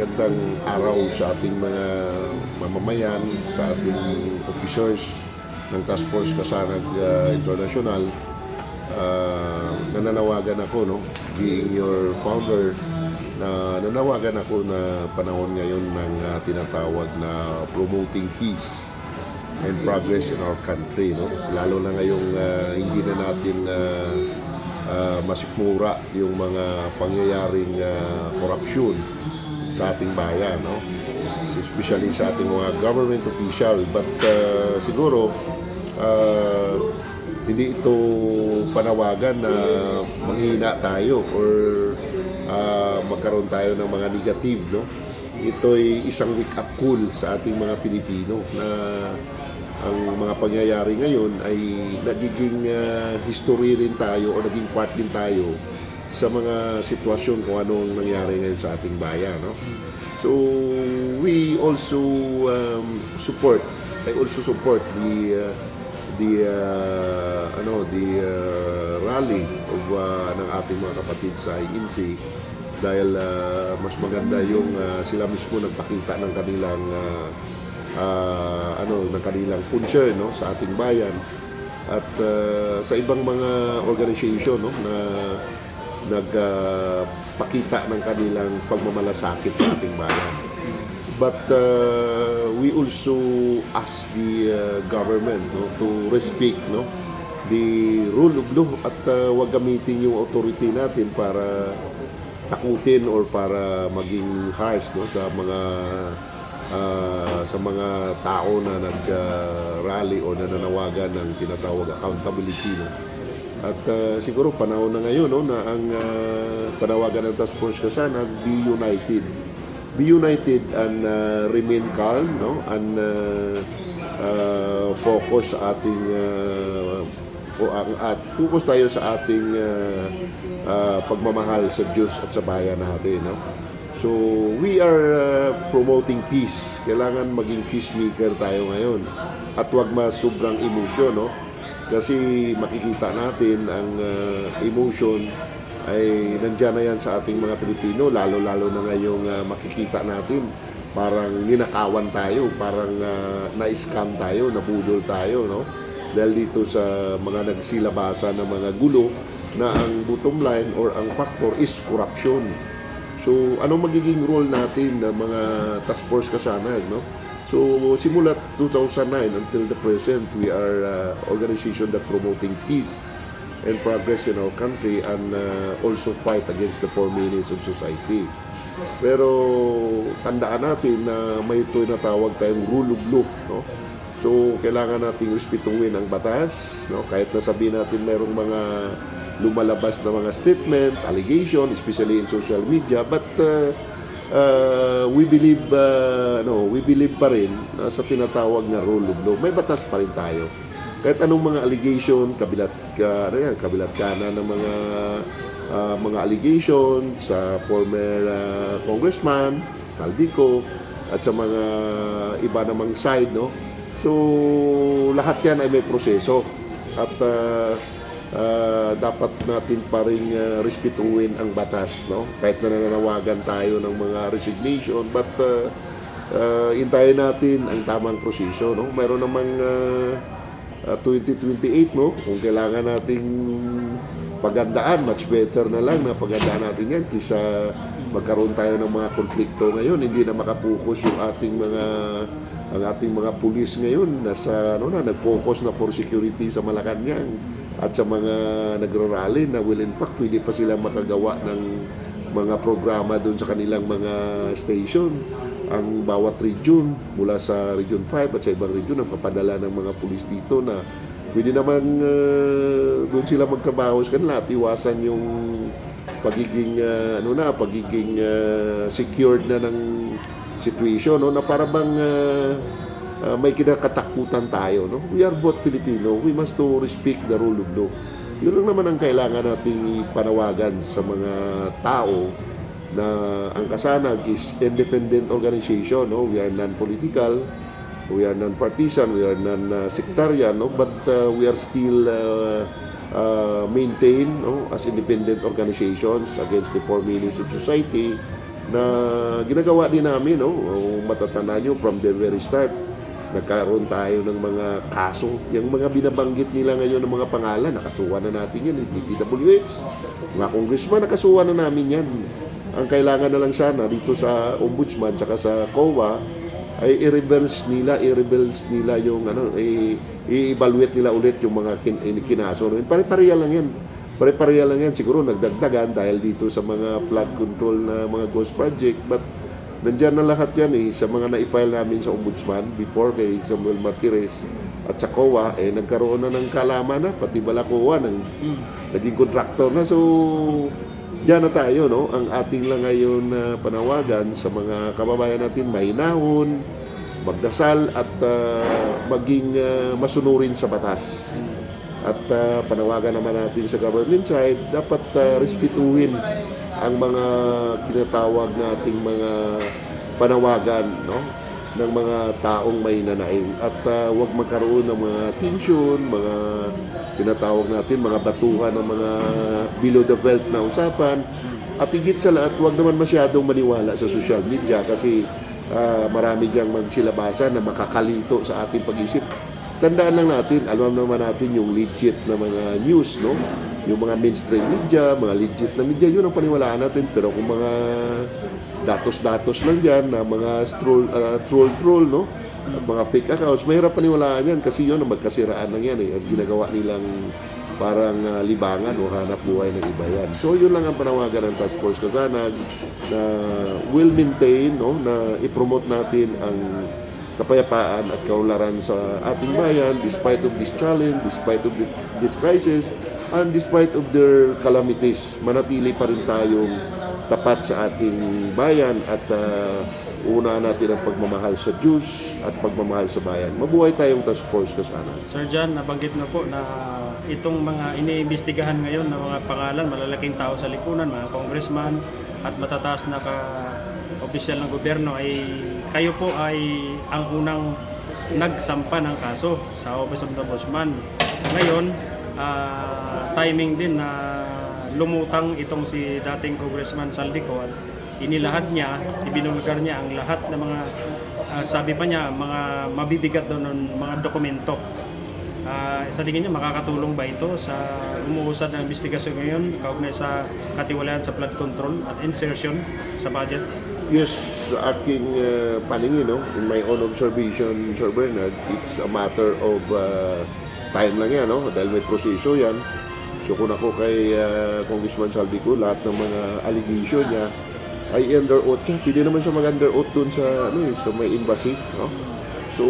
magandang araw sa ating mga mamamayan, sa ating officers ng Task Force Kasanag uh, International. Uh, nananawagan ako, no, being your founder, na nanawagan ako na panahon ngayon ng uh, tinatawag na promoting peace and progress in our country. No? Lalo na ngayong uh, hindi na natin uh, uh, masikmura yung mga pangyayaring uh, korupsyon sa ating bayan. No? Especially sa ating mga government official. But uh, siguro, uh, hindi ito panawagan na manghina tayo or uh, magkaroon tayo ng mga negative. No? Ito'y isang wake-up call sa ating mga Pilipino na ang mga pangyayari ngayon ay nagiging uh, history rin tayo o naging part din tayo sa mga sitwasyon kung anong nangyari ngayon sa ating bayan. No? So, we also um, support, I also support the uh, the uh, ano the uh, rally of uh, ng ating mga kapatid sa INC dahil uh, mas maganda yung uh, sila mismo nagpakita ng kanilang uh, uh, ano ng kanilang concern no sa ating bayan at uh, sa ibang mga organization no na nagpakita ng kanilang pagmamalasakit sa ating bayan. But uh, we also ask the uh, government no, to respect no, the rule of law at uh, wag gamitin yung authority natin para takutin or para maging harsh no, sa mga uh, sa mga tao na nag-rally o nananawagan ng tinatawag accountability. No? At uh, siguro panahon na ngayon no, na ang uh, panawagan ng Task Force Kasanag, be united. Be united and uh, remain calm no? and uh, uh, focus sa ating uh, o ang at focus tayo sa ating uh, uh, pagmamahal sa Diyos at sa bayan natin no so we are uh, promoting peace kailangan maging peacemaker tayo ngayon at wag masobrang emosyon no kasi makikita natin ang uh, emotion ay nandiyan na yan sa ating mga Pilipino. Lalo-lalo na ngayong uh, makikita natin parang ninakawan tayo parang uh, na-scam tayo nabudol tayo no? Dahil dito sa mga nagsilabasa ng mga gulo na ang bottom line or ang factor is corruption. So ano magiging role natin ng mga task force kasanag no So, simula 2009 until the present, we are uh, organization that promoting peace and progress in our country and uh, also fight against the poor meanings of society. Pero tandaan natin na may ito na tawag tayong rule of law. No? So, kailangan nating respetuhin ang batas. No? Kahit na sabihin natin mayroong mga lumalabas na mga statement, allegation, especially in social media. But uh, uh, we believe uh, no, we believe pa rin na sa tinatawag na rule of law. May batas pa rin tayo. Kahit anong mga allegation, kabilat ka, ano yan, kabilat kana ng mga uh, mga allegation sa former uh, congressman, Saldico, at sa mga iba namang side, no? So, lahat yan ay may proseso. At uh, uh, dapat natin pa rin uh, respetuhin ang batas, no? Kahit na nananawagan tayo ng mga resignation, but uh, uh, intayin natin ang tamang proseso, no? Meron namang uh, uh, 2028, no? Kung kailangan nating pagandaan, much better na lang na pagandaan natin yan kisa magkaroon tayo ng mga konflikto ngayon, hindi na makapokus yung ating mga ang ating mga pulis ngayon nasa ano na nag-focus na for security sa Malacanang at sa mga nagrarally na will in fact pwede pa sila makagawa ng mga programa doon sa kanilang mga station. Ang bawat region mula sa region 5 at sa ibang region ang papadala ng mga pulis dito na pwede naman uh, doon sila magtrabaho kanila at iwasan yung pagiging uh, ano na pagiging uh, secured na ng situation no? Na para bang uh, uh, may kinakatakutan tayo no? We are both Filipino. We must to respect the rule of law. Yun lang naman ang kailangan nating panawagan sa mga tao na ang kasanag is independent organization no? We are non-political we are non-partisan we are non-sectarian no? But uh, we are still uh, uh, maintain no? As independent organizations against the poor meanings of society na ginagawa din namin, no? Matatanda nyo from the very start, nagkaroon tayo ng mga kaso. Yung mga binabanggit nila ngayon ng mga pangalan, nakasuwa na natin yan, eh, DPWH, mga congressman, nakasuwa na namin yan. Ang kailangan na lang sana dito sa ombudsman tsaka sa COA ay i-reverse nila, i-reverse nila yung ano, i-evaluate nila ulit yung mga kin- eh, kinaso. Pare-pareha lang yan. Pare-pareha lang yan. Siguro nagdagdagan dahil dito sa mga flood control na mga ghost project. But nandyan na lahat yan eh, sa mga na-file namin sa ombudsman before kay Samuel Martires at sa COA, eh, nagkaroon na ng kalaman na, pati Balacoa, ng, naging contractor na. So, Diyan na tayo, no? Ang ating lang ngayon na panawagan sa mga kababayan natin, mahinahon, magdasal at ah, maging ah, masunurin sa batas. At ah, panawagan naman natin sa government side, dapat ah, respetuhin ang mga tinatawag nating mga panawagan, no? ng mga taong may nanaing at ah, huwag magkaroon ng mga tension, mga tinatawag natin, mga batuhan ng mga below the belt na usapan. At higit sa lahat, huwag naman masyadong maniwala sa social media kasi ah, marami diyang magsilabasan na makakalito sa ating pag-isip. Tandaan lang natin, alam naman natin yung legit na mga news, no? Yung mga mainstream media, mga legit na media, yun ang paniwalaan natin. Pero kung mga datos-datos lang dyan, na mga stroll, ah, troll-troll, no? At mga fake accounts, mahirap paniwalaan yan kasi yun ang magkasiraan lang yan eh. At ginagawa nilang parang ah, libangan o hanap buhay ng iba yan. So yun lang ang panawagan ng Task Force Kasanag na will maintain, no? na i-promote natin ang kapayapaan at kaunlaran sa ating bayan despite of this challenge, despite of thi- this crisis, and despite of their calamities. Manatili pa rin tayong tapat sa ating bayan at uh, una natin ang pagmamahal sa Diyos at pagmamahal sa bayan. Mabuhay tayong task force kasana. Sir John, nabanggit na po na itong mga iniimbestigahan ngayon na mga pangalan, malalaking tao sa lipunan, mga congressman at matataas na ka opisyal ng gobyerno ay kayo po ay ang unang nagsampa ng kaso sa Office of the Ombudsman. Ngayon, ah, timing din na lumutang itong si dating Congressman Saldico at inilahad niya, ibinulgar niya ang lahat ng mga ah, sabi pa niya, mga mabibigat daw ng mga dokumento. Ah, sa tingin niyo makakatulong ba ito sa umuusad ng investigasyon ngayon kaugnay sa katiwalayan sa flood control at insertion sa budget? Yes, sa aking uh, paningin, no, in my own observation, Sir Bernard, it's a matter of uh, time lang yan, no? dahil may proseso yan. So kung ako kay uh, Congressman Saldico, lahat ng mga allegation niya ay under oath siya. Pwede naman siya mag-under oath dun sa, ano, eh, sa may embassy. No? So,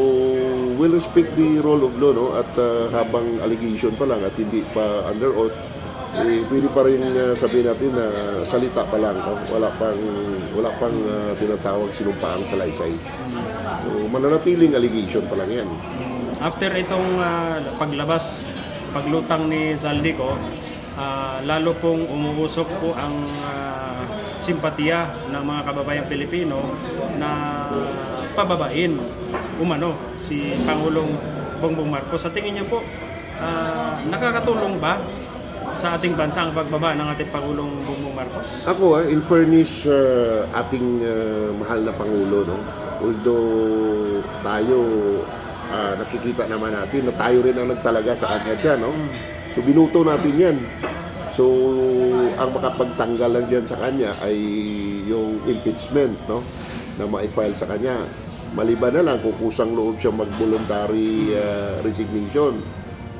we'll respect the role of law, no? At uh, habang allegation pa lang at hindi pa under oath, eh, pwede pa rin uh, sabihin natin na salita pa lang, no? wala pang wala pang uh, tinatawag sinumpaang salaysay. So, mananatiling allegation pa lang yan. After itong ah, paglabas, paglutang ni Zaldico, ah, lalo pong umuusok po ang ah, simpatiya ng mga kababayang Pilipino na pababain umano si Pangulong Bongbong Marcos. Sa tingin niyo po, ah, nakakatulong ba sa ating bansa ang pagbaba ng ating Pangulong Bongbong Marcos? Ako, ah, in fairness, uh, ating uh, mahal na Pangulo, no? although tayo ah, nakikita naman natin na tayo rin ang nagtalaga sa kanya dyan, no? So binuto natin yan. So ang makapagtanggal lang dyan sa kanya ay yung impeachment, no? Na ma-file sa kanya. Maliban na lang kung kusang loob siya mag-voluntary ah, resignation.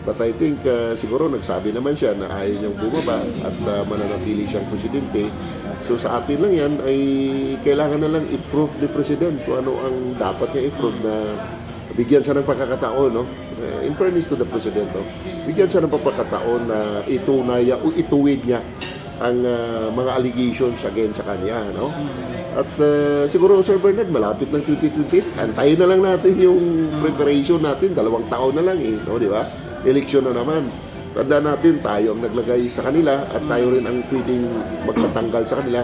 But I think uh, siguro nagsabi naman siya na ayaw niyang bumaba at uh, mananatili siyang presidente. So sa atin lang yan ay kailangan na lang i-prove ni President kung ano ang dapat niya i-prove na bigyan siya ng pagkakataon, no? Uh, in fairness to the President, no? Bigyan siya ng pagkakataon na itunay o ituwid niya ang uh, mga allegations against sa kanya, no? At uh, siguro, Sir Bernard, malapit ng 2028. Antayin na lang natin yung preparation natin. Dalawang taon na lang eh, no? Di ba? Eleksyon na naman. Tanda natin, tayo ang naglagay sa kanila at tayo rin ang pwedeng magtatanggal sa kanila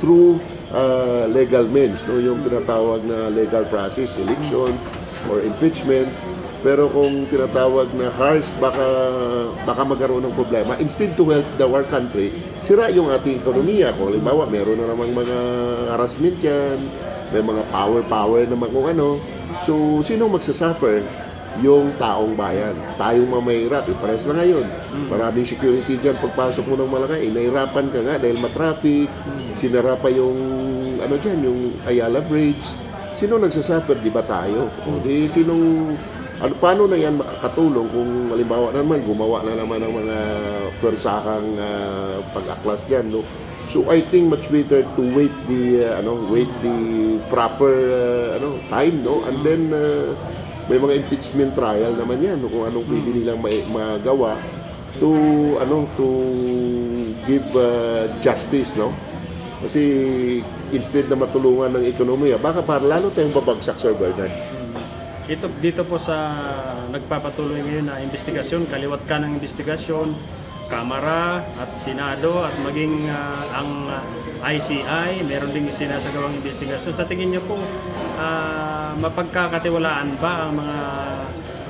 through uh, legal means, no? Yung tinatawag na legal process, election or impeachment. Pero kung tinatawag na harsh, baka, baka magkaroon ng problema. Instead to help the our country, sira yung ating ekonomiya. Kung halimbawa, meron na namang mga harassment yan, may mga power-power naman kung ano. So, sino magsasuffer? Yung taong bayan. Tayong mga mahirap. Eh, pares na ngayon. Maraming security dyan. Pagpasok mo ng Malacay, nahirapan ka nga dahil matraffic. Sinara pa yung, ano dyan, yung Ayala Bridge. Sino nagsasuffer? Di ba tayo? O di, sinong ano, paano na yan makakatulong kung halimbawa naman gumawa na naman ng mga pwersahang ah, pag-aklas dyan, no? So I think much better to wait the ah, ano, wait the proper ah, ano, time, no? And then ah, may mga impeachment trial naman yan, kung anong pwede nilang ma- magawa to ano to give ah, justice, no? Kasi instead na matulungan ng ekonomiya, baka para lalo tayong babagsak, Sir Bernard. Ito, dito po sa nagpapatuloy ngayon na investigasyon, kaliwat ka ng investigasyon, Kamara at Senado at maging ah, ang ah, ICI, meron ding sinasagawang investigasyon. Sa tingin niyo po, ah, mapagkakatiwalaan ba ang mga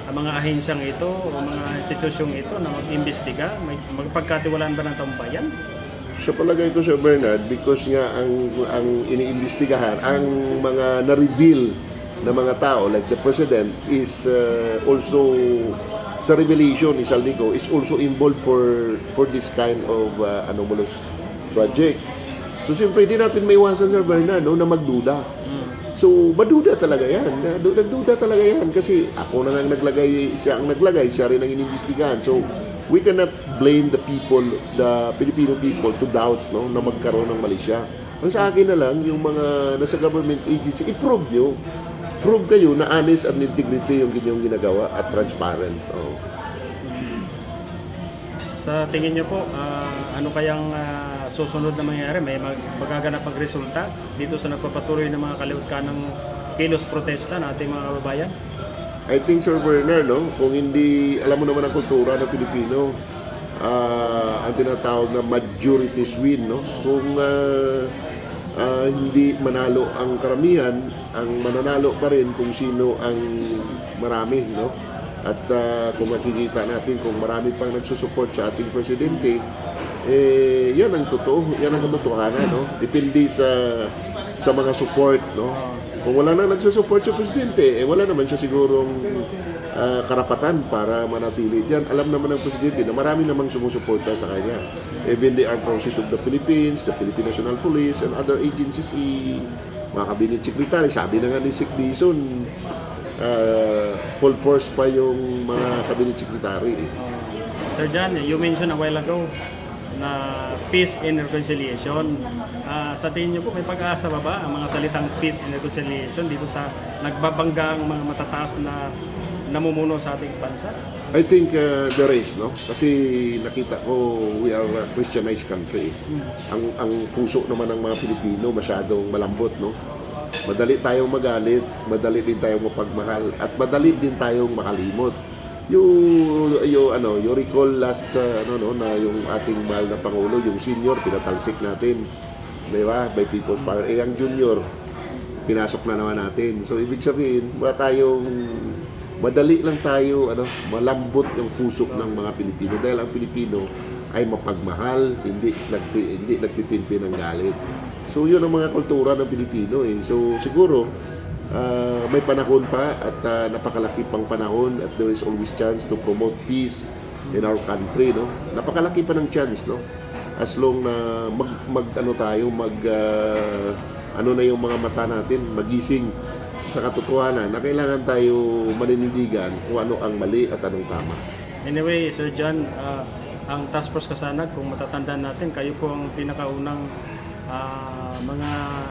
ang mga ahensyang ito o mga institusyong ito na mag-imbestiga? May magpagkatiwalaan ba ng taong bayan? Sa palagay ko, Sir Bernard, because nga ang, ang iniimbestigahan, ang mga na-reveal na mga tao, like the President, is uh, also, sa revelation ni Saldico, is also involved for for this kind of uh, anomalous project. So, siyempre, hindi natin may iwasan, Sir Bernard, no, na magduda. So, maduda talaga yan. Nagduda talaga yan kasi ako na nga naglagay, siya ang naglagay, siya rin ang inimbestigahan. So, we cannot blame the people, the Filipino people to doubt no, na magkaroon ng mali siya. Ang sa akin na lang, yung mga nasa government agency, i-prove nyo. Prove kayo na honest and integrity yung inyong ginagawa at transparent. Oh. Sa tingin niyo po, ah, ano kayang ah, susunod na mangyayari? May mag magaganap ang resulta dito sa nagpapatuloy ng mga kaliwat ka ng kilos protesta ng ating mga kababayan? I think, Sir Bernard, no, kung hindi, alam mo naman ang kultura ng Pilipino, ah, ang tinatawag na majorities win, no? Kung ah, ah, hindi manalo ang karamihan, ang mananalo pa rin kung sino ang marami, no? At ah, kung makikita natin kung marami pang nagsusupport sa ating presidente, eh, yan ang totoo, yan ang katotohanan, no? Depende sa sa mga support, no? Kung wala na nagsusupport sa presidente, eh wala naman siya sigurong ah, karapatan para manatili diyan. Alam naman ng presidente na marami namang sumusuporta sa kanya. Even the armed forces of the Philippines, the Philippine National Police, and other agencies, i mga cabinet secretary, sabi na nga ni Sik Dizon, ah, full force pa yung mga cabinet secretary. eh. Sir John, you mentioned a while ago na peace and reconciliation. Ah, sa tingin niyo po, may pag-asa ba ba ang mga salitang peace and reconciliation dito sa nagbabanggang mga matataas na namumuno sa ating bansa? I think uh, there is, no? Kasi nakita ko we are a Christianized country. Ang ang puso naman ng mga Pilipino masyadong malambot, no? Madali tayong magalit, madali din tayong mapagmahal, at madali din tayong makalimot. Yung, yung ano, you recall last uh, ano no na yung ating mahal na pangulo, yung senior pinatalsik natin. 'Di ba? By People's Power. Eh ang junior pinasok na naman natin. So ibig sabihin, wala tayong madali lang tayo ano, malambot yung puso ng mga Pilipino dahil ang Pilipino ay mapagmahal, hindi nagti, hindi nagtitimpi ng galit. So yun ang mga kultura ng Pilipino eh. So siguro ah, may panahon pa at ah, napakalaki pang panahon at there is always chance to promote peace in our country, no? Napakalaki pa ng chance, no? As long na mag, mag ano tayo, mag ah, ano na yung mga mata natin, magising sa katotohanan na kailangan tayo maninindigan kung ano ang mali at anong tama. Anyway, Sir John, ah, ang Task Force Kasanag, kung matatandaan natin, kayo po ang pinakaunang ah, mga ah,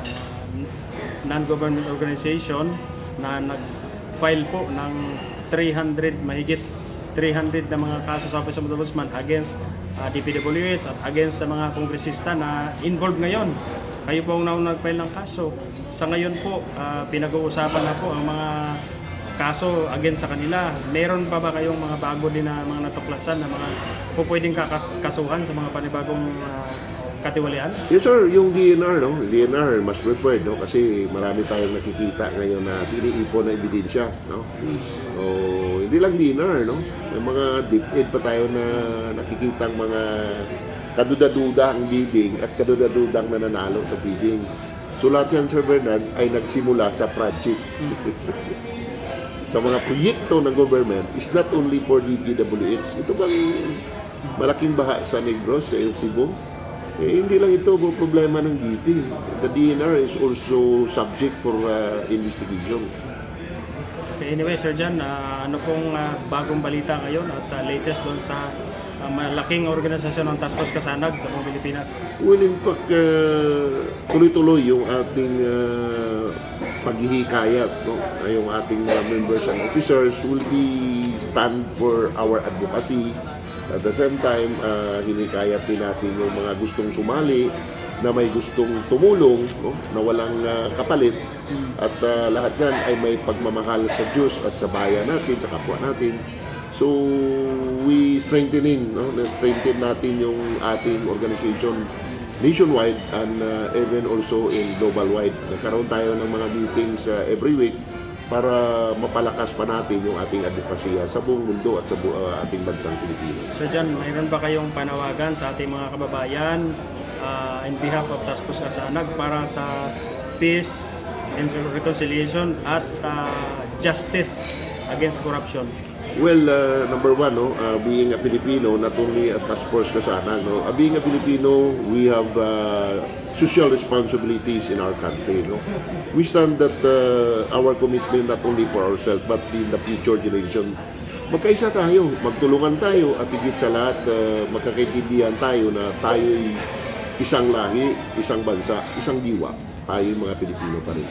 non-government organization na nag-file po ng 300 mahigit 300 na mga kaso sa Office of the Ombudsman against ah, DPWH at against sa mga kongresista na involved ngayon. Kayo po ang naunang nag-file ng kaso. Sa ngayon po, ah, pinag-uusapan na po ang mga kaso against sa kanila. Meron pa ba kayong mga bago din na mga natuklasan na mga po pwedeng kakas- kasuhan sa mga panibagong ah, katiwalian? Yes sir, yung DNR, no? DNR, mas preferred, no? Kasi marami tayong nakikita ngayon na tiniipon na ebidensya, no? So, hindi lang DNR, no? May mga DepEd pa tayo na nakikitang mga kaduda-duda ang bidding at kaduda-dudang nananalo sa bidding. So lahat yan, Sir Bernard, ay nagsimula sa project. sa mga proyekto ng government is not only for DPWH. Ito bang malaking baha sa Negros, sa El Cebu? Eh, hindi lang ito problema ng DP. The DNR is also subject for uh, investigation. Okay, anyway, Sir Jan, ah, ano pong ah, bagong balita ngayon at ah, latest doon sa ah, malaking organisasyon ng Task Force Kasanag sa Pilipinas? Well, in fact, uh, tuloy-tuloy yung ating uh, paghihikayat. No? Uh, Yung ating mga members and officers will be stand for our advocacy. At the same time, uh, hinikayat din natin yung mga gustong sumali na may gustong tumulong, no? na walang uh, kapalit. At uh, lahat yan ay may pagmamahal sa Diyos at sa bayan natin, sa kapwa natin. So, we strengthening, no? strengthen natin yung ating organization nationwide and uh, even also in global wide. Nagkaroon tayo ng mga meetings uh, every week para mapalakas pa natin yung ating advokasya sa buong mundo at sa bu- uh, ating bansang Pilipinas. Sir Jan, mayroon ba kayong panawagan sa ating mga kababayan ah, in behalf of Task Force Kasanag para sa peace and reconciliation at ah, justice against corruption? Well, uh, number one, no, uh, being a Filipino, not only a task force kasana, no, uh, being a Filipino, we have uh, social responsibilities in our country. No? We stand that uh, our commitment not only for ourselves but in the future generation. Magkaisa tayo, magtulungan tayo at higit sa lahat, uh, magkakaintindihan tayo na tayo'y isang lahi, isang bansa, isang diwa. Tayo mga Pilipino pa rin.